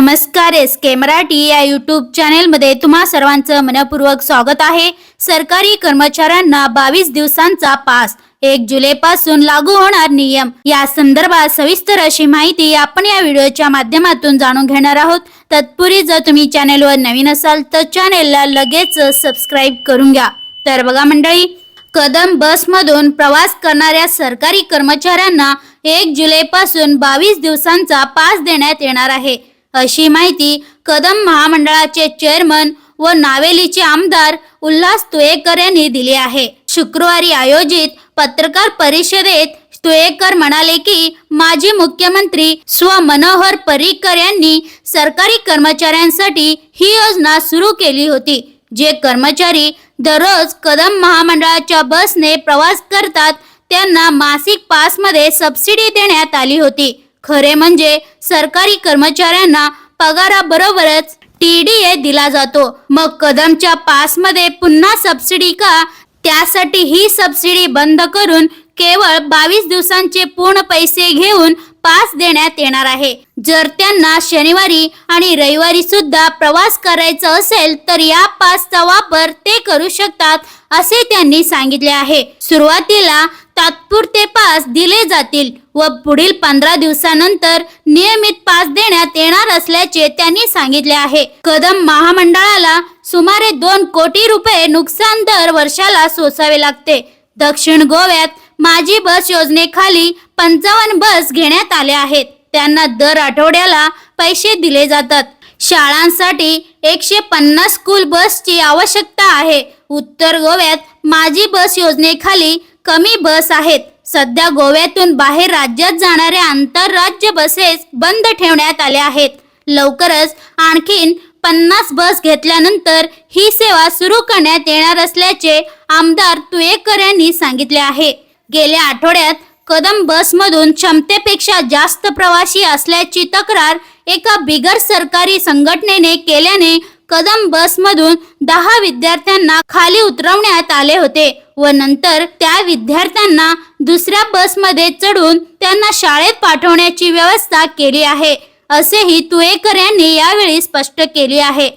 नमस्कार एस के मराठी या यूट्यूब चॅनेलमध्ये तुम्हा सर्वांचं मनपूर्वक स्वागत आहे. सरकारी कर्मचाऱ्यांना बावीस दिवसांचा पास. एक जुलैपासून लागू होणार नियम. या संदर्भात सविस्तर अशी माहिती आपण या व्हिडिओच्या माध्यमातून जाणून घेणार आहोत. तत्पूर्वी जर तुम्ही चॅनेलवर नवीन असाल तर चॅनेलला लगेच सबस्क्राईब करून घ्या. तर बघा मंडळी कदम बसमधून प्रवास करणाऱ्या सरकारी कर्मचाऱ्यांना एक जुलैपासून बावीस दिवसांचा पास देण्यात येणार आहे. अशी माहिती कदम महामंडळाचे चेअरमन व नावेलीचे आमदार उल्हास तुयेकर यांनी दिली आहे. शुक्रवारी आयोजित पत्रकार परिषदेत तुयेकर म्हणाले की माजी मुख्यमंत्री स्व मनोहर पर्रिकर यांनी सरकारी कर्मचाऱ्यांसाठी ही योजना सुरू केली होती जे कर्मचारी दररोज कदम महामंडळाच्या बसने प्रवास करतात त्यांना मासिक पासमध्ये सबसिडी देण्यात आली होती. खरे म्हणजे सरकारी कर्मचाऱ्यांना पगाराबरोबरच टीडीए दिला जातो. मग कदमच्या पासमध्ये पुन्हा सबसिडी का? त्यासाठी ही सबसिडी बंद करून केवळ बावीस दिवसांचे पूर्ण पैसे घेऊन पास देण्यात येणार आहे. जर त्यांना शनिवारी आणि रविवारी सुद्धा प्रवास करायचा असेल तर या पासचा वापर ते करू शकतात असे त्यांनी सांगितले आहे. सुरुवातीला तात्पुरते पास दिले जातील व पुढील पंधरा दिवसानंतर नियमित पास देण्यात येणार असल्याचे त्यांनी सांगितले आहे. कदम महामंडळाला सुमारे दोन कोटी रुपये नुकसान दर वर्षाला सोसावे लागते. दक्षिण गोव्यात माझी बस योजनेखाली पंचावन्न बस घेण्यात आल्या आहेत. त्यांना दर आठवड्याला पैसे दिले जातात. शाळांसाठी एकशे पन्नास स्कूल बसची आवश्यकता आहे. उत्तर गोव्यात माझी बस योजनेखाली कमी बस आहेत. सध्या गोव्यातून बाहेर राज्यात जाणाऱ्या आंतरराज्य बसेस बंद ठेवण्यात आल्या आहेत. लवकरच आणखीन पन्नास बस घेतल्यानंतर ही सेवा सुरू करण्यात येणार असल्याचे आमदार तुयेकर यांनी सांगितले आहे. गेल्या आठवड्यात कदम बसमधून क्षमतेपेक्षा जास्त प्रवासी असल्याची तक्रार एका बिगर सरकारी संघटनेने केल्याने कदम बसमधून दहा विद्यार्थ्यांना खाली उतरवण्यात आले होते. व नंतर त्या विद्यार्थ्यांना दुसऱ्या बसमध्ये चढून त्यांना शाळेत पाठवण्याची व्यवस्था केली आहे. असेही तुयेकर यांनी यावेळी स्पष्ट केले आहे.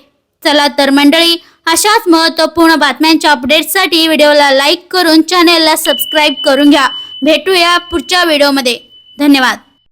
चला तर मंडळी अशाच महत्त्वपूर्ण बातम्यांच्या अपडेट्ससाठी व्हिडिओला लाईक करून चॅनेलला सबस्क्राईब करून घ्या. भेटूया पुढच्या व्हिडिओमध्ये धन्यवाद.